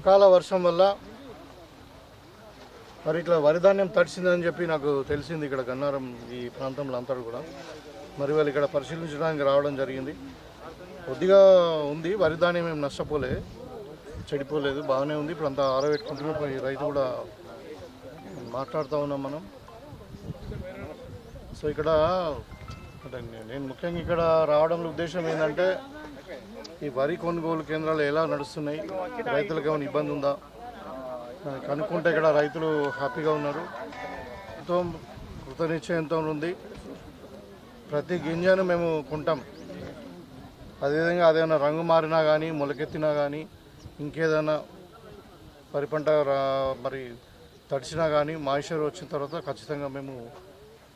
అకాల వర్షం వల్ల మరి ఇట్లా వరిధాన్యం తడిసిందని చెప్పి నాకు తెలిసింది ఇక్కడ గన్నారం ఈ ప్రాంతంలో అంతా కూడా. మరి వాళ్ళు ఇక్కడ పరిశీలించడానికి రావడం జరిగింది. కొద్దిగా ఉంది వరిధాన్యం ఏం నష్టపోలే చెడిపోలేదు బాగానే ఉంది. ఇప్పుడు అంతా ఆరబెట్టుకుంటున్నాం. రైతు కూడా మాట్లాడుతూ ఉన్నాం మనం. సో ఇక్కడ నేను ముఖ్యంగా ఇక్కడ రావడంలో ఉద్దేశం ఏంటంటే ఈ వరి కొనుగోలు కేంద్రాలు ఎలా నడుస్తున్నాయి? రైతులకు ఏమైనా ఇబ్బంది ఉందా? కనుక్కుంటే ఇక్కడ రైతులు హ్యాపీగా ఉన్నారు. ఎంతో కృతనిశ్చయంతో ఉంది. ప్రతి గింజను మేము కొంటాం. అదేవిధంగా అదేమైనా రంగు మారినా కానీ మొలకెత్తినా కానీ ఇంకేదైనా వరి పంట మరి తడిచినా కానీ మాయిశ్చర్ వచ్చిన తర్వాత ఖచ్చితంగా మేము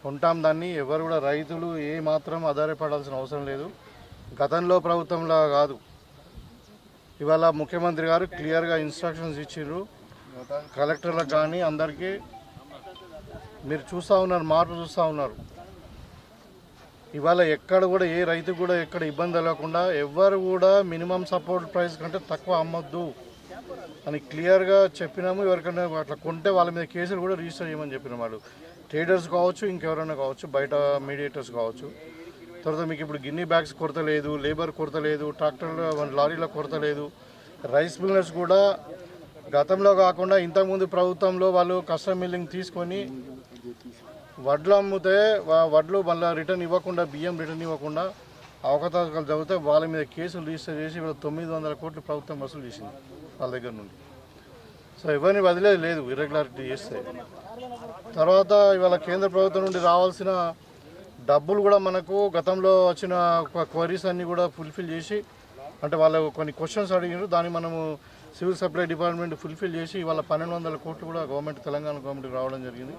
కొంటాం. దాన్ని ఎవరు కూడా రైతులు ఏ మాత్రం ఆధారపడాల్సిన అవసరం లేదు. గతంలో ప్రభుత్వంలా కాదు. ఇవాళ ముఖ్యమంత్రి గారు క్లియర్గా ఇన్స్ట్రక్షన్స్ ఇచ్చిండ్రు కలెక్టర్లకు కానీ అందరికీ మీరు చూస్తూ ఉన్నారు మార్పు చూస్తూ ఉన్నారు. ఇవాళ ఎక్కడ కూడా ఏ రైతు కూడా ఎక్కడ ఇబ్బంది లేకుండా ఎవరు కూడా మినిమం సపోర్ట్ ప్రైస్ కంటే తక్కువ అమ్మొద్దు అని క్లియర్గా చెప్పినాము. ఎవరికైనా అట్లా కొంటే వాళ్ళ మీద కేసులు కూడా రిజిస్టర్ చేయమని చెప్పిన వాళ్ళు. ట్రేడర్స్ కావచ్చు ఇంకెవరైనా కావచ్చు బయట మీడియేటర్స్ కావచ్చు. తర్వాత మీకు ఇప్పుడు గిన్నీ బ్యాగ్స్ కొరత లేదు లేబర్ కొరత లేదు ట్రాక్టర్ల లారీల కొరత లేదు. రైస్ మిల్లర్స్ కూడా గతంలో కాకుండా ఇంతకుముందు ప్రభుత్వంలో వాళ్ళు కస్టమ్ మిల్లింగ్ తీసుకొని వడ్లు అమ్మితే వడ్లు మళ్ళీ రిటర్న్ ఇవ్వకుండా బియ్యం రిటర్న్ ఇవ్వకుండా అవకతవకలు జరిగితే వాళ్ళ మీద కేసులు రిజిస్టర్ చేసి వీళ్ళ తొమ్మిది వందల కోట్లు ప్రభుత్వం వసూలు చేసింది వాళ్ళ దగ్గర నుండి. సో ఎవరిని వదిలేదు లేదు ఇర్రెగ్యులారిటీ చేస్తే. తర్వాత ఇవాళ కేంద్ర ప్రభుత్వం నుండి రావాల్సిన డబ్బులు కూడా మనకు గతంలో వచ్చిన క్వరీస్ అన్నీ కూడా ఫుల్ఫిల్ చేసి అంటే వాళ్ళు కొన్ని క్వశ్చన్స్ అడిగారు దాన్ని మనము సివిల్ సప్లై డిపార్ట్మెంట్ ఫుల్ఫిల్ చేసి వాళ్ళ పన్నెండు వందల కోట్లు కూడా గవర్నమెంట్ తెలంగాణ గవర్నమెంట్ రావడం జరిగింది.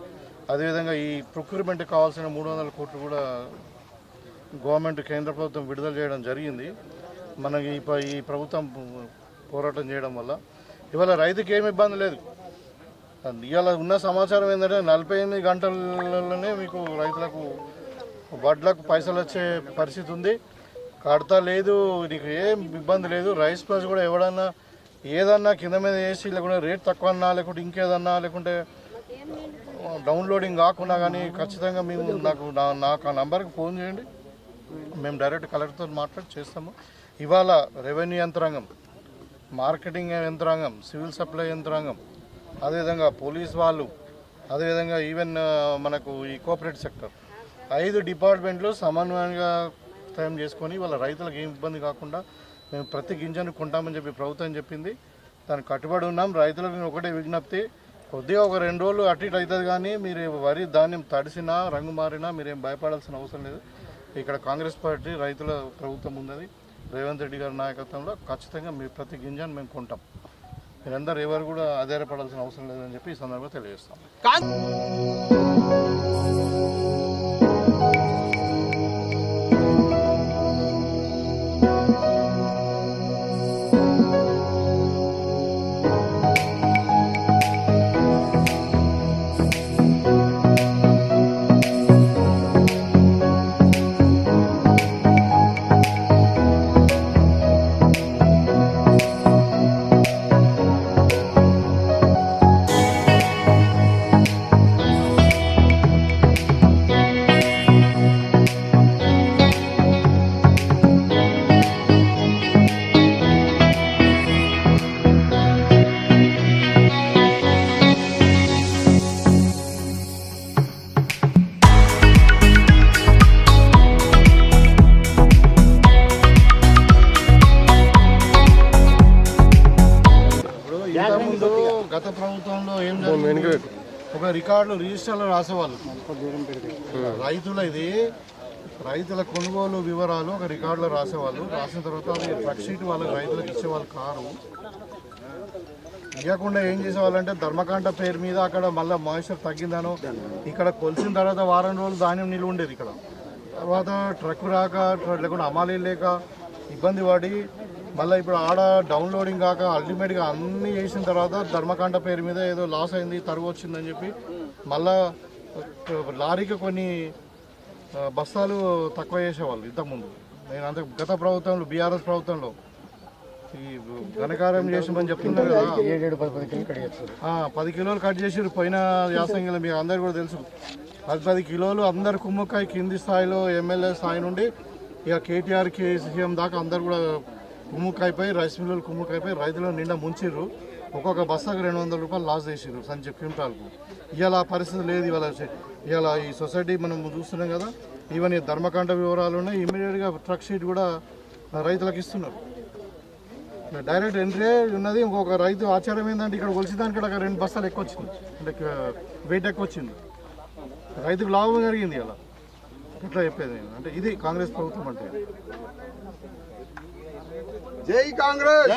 అదేవిధంగా ఈ ప్రొక్యూర్మెంట్ కావాల్సిన మూడు వందల కోట్లు కూడా గవర్నమెంట్ కేంద్ర ప్రభుత్వం విడుదల చేయడం జరిగింది. మనకి ఈ ఈ ప్రభుత్వం పోరాటం చేయడం వల్ల. ఇవాళ రైతుకి ఏమి ఇబ్బంది లేదు. ఇవాళ ఉన్న సమాచారం ఏంటంటే నలభై ఎనిమిది గంటలలోనే మీకు రైతులకు వడ్లకు పైసలు వచ్చే పరిస్థితి ఉంది. కడతా లేదు నీకు ఏం ఇబ్బంది లేదు. రైస్ ప్రైస్ కూడా ఎవడన్నా ఏదన్నా కింద మీద వేసి లేకుంటే రేట్ తక్కువ అన్నా లేకుంటే ఇంకేదన్నా లేకుంటే డౌన్లోడింగ్ కాకుండా కానీ ఖచ్చితంగా మేము నాకు నా నాకు ఆ నంబర్కి ఫోన్ చేయండి. మేము డైరెక్ట్ కలెక్టర్తో మాట్లాడి చేస్తాము. ఇవాళ రెవెన్యూ యంత్రాంగం మార్కెటింగ్ యంత్రాంగం సివిల్ సప్లై యంత్రాంగం అదేవిధంగా పోలీస్ వాళ్ళు అదేవిధంగా ఈవెన్ మనకు ఈ కోఆపరేటివ్ సెక్టర్ ఐదు డిపార్ట్మెంట్లు సమన్వయంగా తయం చేసుకొని వాళ్ళ రైతులకు ఏం ఇబ్బంది కాకుండా మేము ప్రతి గింజను కొంటామని చెప్పి ప్రభుత్వం చెప్పింది. దానికి కట్టుబడి ఉన్నాం. రైతులకు నేను ఒకటే విజ్ఞప్తి. కొద్దిగా ఒక రెండు రోజులు అటు ఇటు అవుతుంది కానీ మీరు వరి ధాన్యం తడిసినా రంగు మారినా మీరేం భయపడాల్సిన అవసరం లేదు. ఇక్కడ కాంగ్రెస్ పార్టీ రైతుల ప్రభుత్వం ఉన్నది. రేవంత్ రెడ్డి గారి నాయకత్వంలో ఖచ్చితంగా మీ ప్రతి గింజను మేము కొంటాం. మీరందరూ ఎవరు కూడా ఆధారపడాల్సిన అవసరం లేదని చెప్పి ఈ సందర్భంగా తెలియజేస్తాం. ఇంతకుముందు గత ప్రభుత్వంలో ఏం జరిగింది? ఒక రికార్డులు రిజిస్టర్లో రాసేవాళ్ళు. రైతుల ఇది రైతుల కొనుగోలు వివరాలు ఒక రికార్డులో రాసేవాళ్ళు. రాసిన తర్వాత అది ట్రక్ షీట్ వాళ్ళకి రైతులకు ఇచ్చేవాళ్ళు కారు. ఇవ్వకుండా ఏం చేసేవాళ్ళంటే ధర్మకాంట పేరు మీద అక్కడ మళ్ళీ మాయిశ్చర్ తగ్గిందనో ఇక్కడ కొలిసిన తర్వాత వారం రోజులు ధాన్యం నిలువ ఉండేది ఇక్కడ. తర్వాత ట్రక్ రాక లేకుండా అమాలీ లేక ఇబ్బంది పడి మళ్ళీ ఇప్పుడు ఆడ డౌన్లోడింగ్ కాక అల్టిమేట్గా అన్నీ చేసిన తర్వాత ధర్మకాంట పేరు మీద ఏదో లాస్ అయింది తరుగు వచ్చిందని చెప్పి మళ్ళా లారీకి కొన్ని బస్తాలు తక్కువ చేసేవాళ్ళు ఇంతకుముందు. నేను అంత గత ప్రభుత్వంలో బీఆర్ఎస్ ప్రభుత్వంలో ఈ ఘనకార్యం చేసామని చెప్తున్నారు కదా. పది కిలోలు కట్ చేసిర్రు. పోయిన యాసంగిలో మీకు అందరు కూడా తెలుసు. పది పది కిలోలు అందరు కుమ్మకాయ కింది స్థాయిలో ఎమ్మెల్యే స్థాయి నుండి ఇక కేటీఆర్ సీఎం దాకా అందరు కూడా కుమ్ముకాయపై రైస్ మిల్లులు కుమ్ముకాయపై రైతులు నిండా ముంచిర్రు. ఒక్కొక్క బస్తాకు రెండు వందల రూపాయలు లాస్ చేసిర్రు సంచి క్వింటాల్కు. ఇవాళ ఆ పరిస్థితి లేదు ఇవాళ ఇవాళ ఈ సొసైటీ మనం చూస్తున్నాం కదా ఈవెన్ ఈ ధర్మకాండ వివరాలు ఉన్నాయి ఇమీడియట్గా ట్రక్ షీట్ కూడా రైతులకు ఇస్తున్నారు. డైరెక్ట్ ఎంట్రీ ఉన్నది ఇంకొక రైతు ఆచారం ఏంటంటే ఇక్కడ కొలిసేదానికి ఇక్కడ రెండు బస్తాలు ఎక్కువ వచ్చింది అంటే వెయిట్ ఎక్కువ వచ్చింది. రైతుకు లాభం జరిగింది ఇలా ఎట్లా చెప్పేది నేను. అంటే ఇది కాంగ్రెస్ ప్రభుత్వం అంటే. జై కాంగ్రెస్!